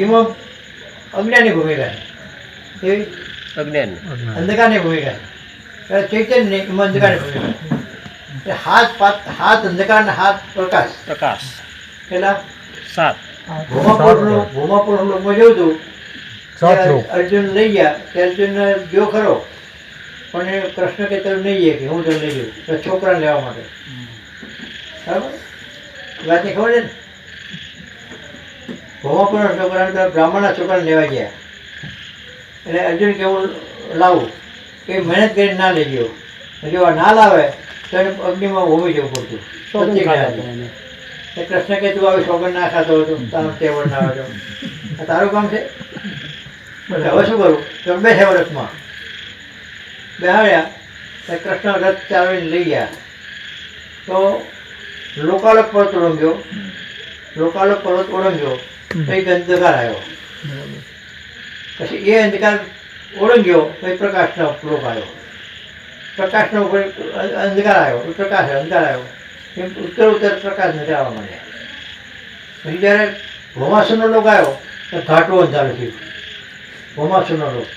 એમાં અજ્ઞાનની ભૂમિકા. એવી અજ્ઞાન. અંધકારની ભૂમિકા. ચૈતન્ય એમાં અંધકારની ભૂમિકા. હાથ પાત હાથ અંધકાર હાથ પ્રકાશ. પ્રકાશ. પેલા સાત. ભૂમાપુરનું લોકમાં જોયું હતું લોક. અર્જુન લઈ ગયા. તે અર્જુન જો ખરો. પણ કૃષ્ણ કે તમે નહીં જાય કે હું તમને લઈ જાઉં છોકરા છોકરાને લેવા માટે. બરાબર? વાતની ખબર છે ને? ભૂમાપુરના છોકરાને તો બ્રાહ્મણના છોકરાને લેવા ગયા. એટલે અર્જુન કેવું લાવું એ મહેનત કરીને ના લઈ ગયો. જો ના લાવે તો એને અગ્નિમાં હોમી જવું પડતું. એ કૃષ્ણ કે તું આવી સોગંદ ના ખાતો હતો તારો તેવડ ના હતો તારું કામ છે? હવે શું કરું? તો બે છે વર્ષમાં બેહાડ્યા તો કૃષ્ણ રથ ચાલીને લઈ ગયા. તો લોકાલક પર્વત ઓળંગ્યો. લોકાલક પર્વત ઓળંગ્યો. તો અંધકાર આવ્યો? પછી એ અંધકાર ઓળંગ્યો પછી પ્રકાશનો લોક આવ્યો. પ્રકાશનો ઉપર અંધકાર આવ્યો પ્રકાશ અંધકાર આવ્યો. એમ ઉત્તર ઉત્તર પ્રકાશ નજર આવવા માંડ્યા પછી જ્યારે ભોમાસુરનો લોક આવ્યો તો ઘાટું અંધારું થયું. ભોમાસુરનો લોક.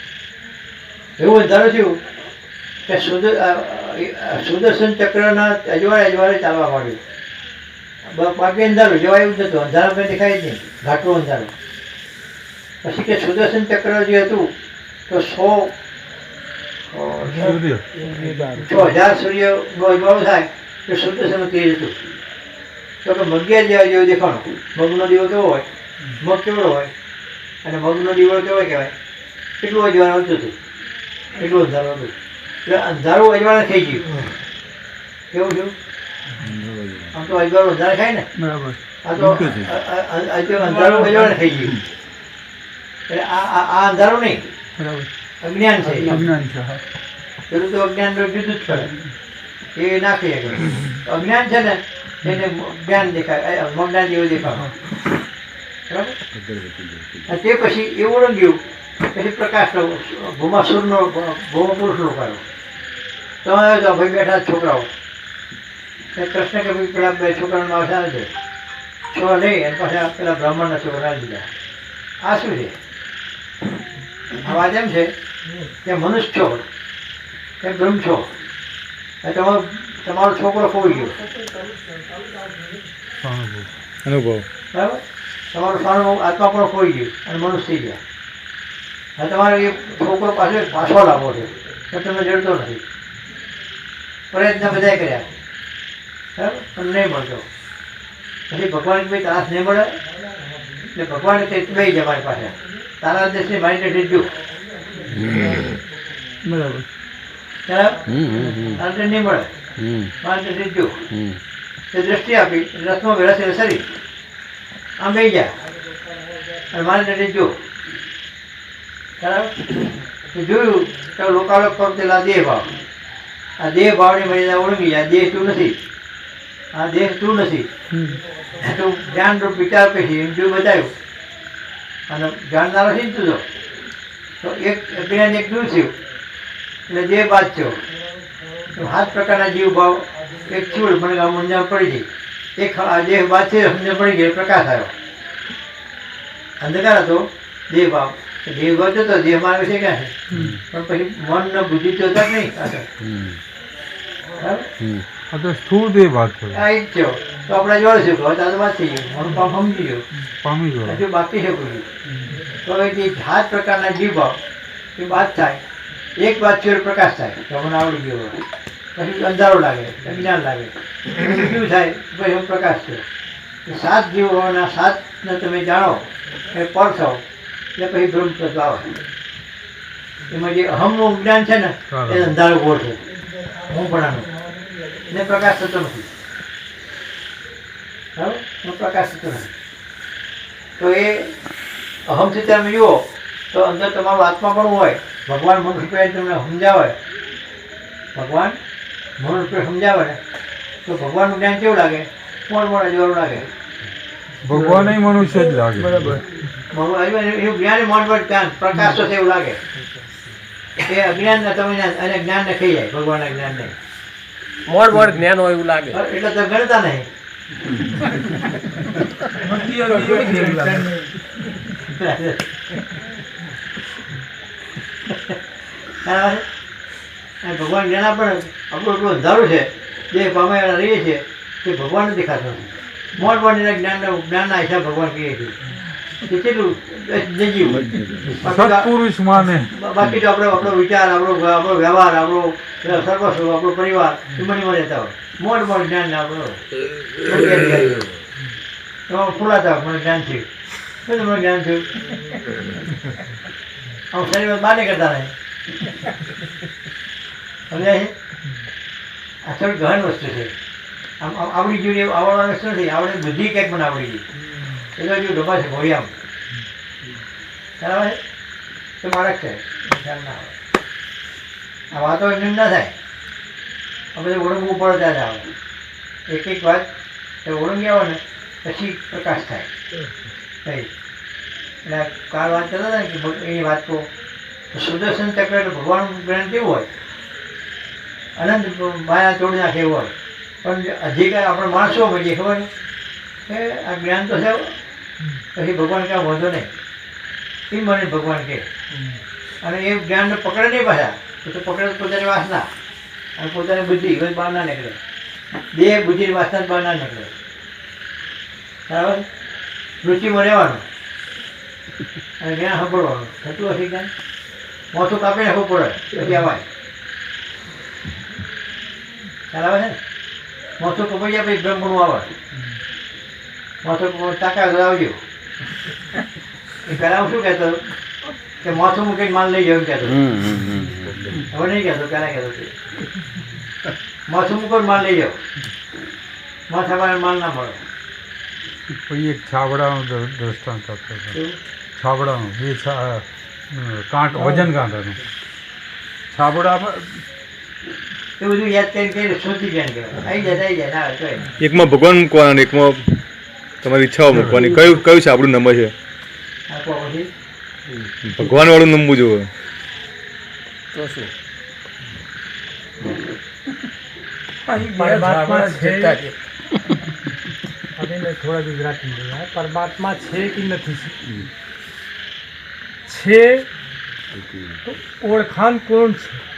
એવું અંધારું થયું કે સુદ સુદર્શન ચક્રના અજવાળે અજવાળે ચાલવા માંડ્યું. બાકી અંધારું જવાય એવું જ નતું અંધારું કંઈ દેખાય જ નહીં. ઘાટું અંધારું. પછી કે સુદર્શન ચક્ર જે હતું તો સો હજાર સૂર્ય. છ હજાર સૂર્યનો અજવાળો થાય તો સુદર્શન તેજ હતું. તો કે મગિયા જેવા જેવું દેખાણું? મગનો દીવો કેવો હોય? મગ કેવડો હોય? અને મગનો દીવો કેવો કહેવાય? કેટલું અજવાળું હતું હતું એટલું અંધારું હતું. એટલે અંધારું અજવાળું થઈ ગયું. કેવું થયું? આમ તો અજવાળું વધારે ખાય ને. બરાબર. આ તો અંધારું અજવાળે થઈ ગયું. એટલે આ આ અંધારું નહીં. બરાબર. અજ્ઞાન છે. અજ્ઞાન છે પેલું તો અજ્ઞાન તો જુદું જ પડે એ નાખી શકે અજ્ઞાન છે ને એને જ્ઞાન દેખાય. મગના જેવું દેખાય. બરાબર? તે પછી એ ઓળંગ્યું પછી પ્રકાશનો ભૂમાસુરનો ભૂમપુરુષનો કર્યો તો હવે તો ભાઈ બેઠા છોકરાઓ. કૃષ્ણ કે ભાઈ પેલા બે છોકરાનો આવે છે. છો લઈ અને પાછા પેલા બ્રાહ્મણના છોકરા દીધા આ શું છે? વાત એમ છે કે મનુષ્ય છો. કે બ્રહ્મ છો. તમારો તમારો છોકરો ખોઈ ગયો. અનુભવ. બરાબર? તમારો સ્વાનુભવ આત્મા પણ ખોઈ ગયો અને મનુષ્ય થઈ ગયા. હવે તમારે એ છોકરો પાસે પાછો લાવવો છે. તો તમે જડતો નથી. પ્રયત્ન બધાય કર્યા. બરાબર પણ નહીં મળતો પછી ભગવાન ભાઈ ત્રાસ નહીં મળે? એટલે ભગવાન કે બે જ અમારી પાસે. તારા દેશની મારી જો બરાબર. બરાબર નહીં મળે? મારી જો તે દ્રષ્ટિ આપી રથમાં વ્યવસ્થિત સરી આમ બે જા. અને મારી જો બરાબર? તો જોયું તો લોકાલોક પર પેલા દેહ ભાવ. આ દેહ ભાવની મર્યાદા ઓળંગી આ દેહ શું નથી? આ દેહ તું નથી તું જ્ઞાન રૂપ વિચાર પછી એમ જોયું બતાવ્યું. અને જાણનારો છે. ને તું તો એક અજ્ઞાન એક દૂર થયું. એટલે દેહ બાદ થયો. સાત પ્રકારના જીવ ભાવ એક ચૂડ મને મંજા પડી ગઈ. એક આ દેહ બાદ છે સમજણ પડી ગઈ પ્રકાશ આવ્યો. અંધકાર હતો દેહ ભાવ. દેહ ભાવ જતો દેહ માર્ગ છે ક્યાં છે? પણ પછી મન ને બુદ્ધિ તો નહીં બરાબર? તો સ્થૂળ દેહ વાત છે. આ એક થયો તો આપણે જોડે છે હવે વાત થઈ ગયું મારું કામ સમજી ગયું. પામી ગયો. હજુ બાકી છે કોઈ તો હવે જે સાત પ્રકારના જીવ ભાવ એ બાદ થાય. એક બાદ છે પ્રકાશ થાય. તો મને આવડી ગયો પછી અંધારો લાગે અજ્ઞાન લાગે. શું થાય? પછી એમ પ્રકાશ થયો. સાત જીવોના સાતને તમે જાણો એ પર થાવ એટલે પછી ભ્રમ તત્વ આવે. એમાં જે અહમનું જ્ઞાન છે ને એ અંધારો ગોળ છે હું પણ એને પ્રકાશ થતો નથી. બરાબર? પ્રકાશ થતો નથી. તો એ અહમથી તમે જુઓ તો અંદર તમારો આત્મા પણ હોય. ભગવાન મનુષ્ય તમને સમજાવે. ભગવાન મનુષ્ય સમજાવે. ને તો ભગવાનનું જ્ઞાન કેવું લાગે? કોણ મોડા જેવું લાગે. ભગવાન મનુષ્ય જ લાગે. બરાબર. એનું જ્ઞાન મન જ્ઞાન. પ્રકાશ તો એવું લાગે. એ અજ્ઞાન તમે જ્ઞાન અને જ્ઞાન ને ખાઈ જાય. ભગવાનના જ્ઞાન નહીં મોડ મોડ જ્ઞાન હોય એવું લાગે. એટલે તો ગણતા નહીં. ભગવાન જેના પણ આપણું એટલું અંધારું છે, જે પામેલા રહીએ છીએ, તે ભગવાન દેખાતો મોટ મોટીના જ્ઞાનના જ્ઞાનના હિસાબ ભગવાન કહીએ છીએ. કેટલું તો- સત્પુરુષ માને બાકી તો આપણો આપણો વિચાર, આપણો આપણો વ્યવહાર, આપણો સર્વસ્વ, આપણો પરિવાર એમાં રહેતા હોય. મોટ મોટ જ્ઞાન આપણો ખુલાતા મને જ્ઞાન થયું. શું મને જ્ઞાન થયું? આમ શરીરમાં નહીં કરતા નહીં સમજાય આ થોડી ગહન વસ્તુ છે. આમ આવડી જોઈએ આવડવાની વસ્તુ નથી આવડે બધી કંઈક મને આવડી ગઈ. એટલે જો ડબ્બા છે ઘોડિયામ બરાબર તો બાળક છે ખ્યાલ ના આવે. આ વાતો એમને ના થાય. આ ઓળંગવું પડે ત્યારે આવે. એક એક વાત એ ઓળંગી આવે ને, પછી પ્રકાશ થાય. કઈ એટલે કાલ વાત કરતા હતા ને કે એની વાત તો સુદર્શન ચક્ર એટલે ભગવાન જ્ઞાન કેવું હોય? અનંત માયા તોડી નાખે એવું હોય. પણ અધિકાર આપણે માણસો મળીએ ખબર? કે આ જ્ઞાન તો છે. પછી ભગવાન ક્યાં વાંધો નહીં. એમ મને ભગવાન કહે. અને એ જ્ઞાનને પકડે નહીં પાછા. તો પકડે પોતાની વાસના. અને પોતાની બુદ્ધિ એ બહાર ના નીકળે. બે બુદ્ધિની વાસના બહાર ના નીકળે. બરાબર? રુચિમાં રહેવાનું. અને જ્ઞાન સાંભળવાનું. થતું હશે જ્ઞાન? મોથું કાપી નાખવું પડે? પછી અવાય આવે છે ને? મોથું કપાઈ જાય પછી બ્રહ્મનું આવે. મોથું તાકા આવજો એ હું શું કહેતો? કે મોથું મૂકીને માલ લઈ જવું કેતો કહેતો. હવે નહીં કહેતો પહેલાં કહેતો મોથું મૂકો માલ લઈ જાઓ. માથામાં માલ ના મળે. પછી એક છાબડાનું દ્રષ્ટાંત આપતો હતો. છાબડાનું બે કાંટ વજન કાંટાનું. છાબડામાં એ બધું યાદ કરીને શોધી જાય આવી જાય આવી જાય ના એકમાં ભગવાન મૂકવાના એકમાં તમારી ઈચ્છાઓ મૂકવાની. કયું કયું છે આપણું નંબર છે? ભગવાન વાળું નંબર જુઓ. થોડા ગુજરાતી પરમાત્મા છે કે નથી? છે ઓળખાણ કોણ છે?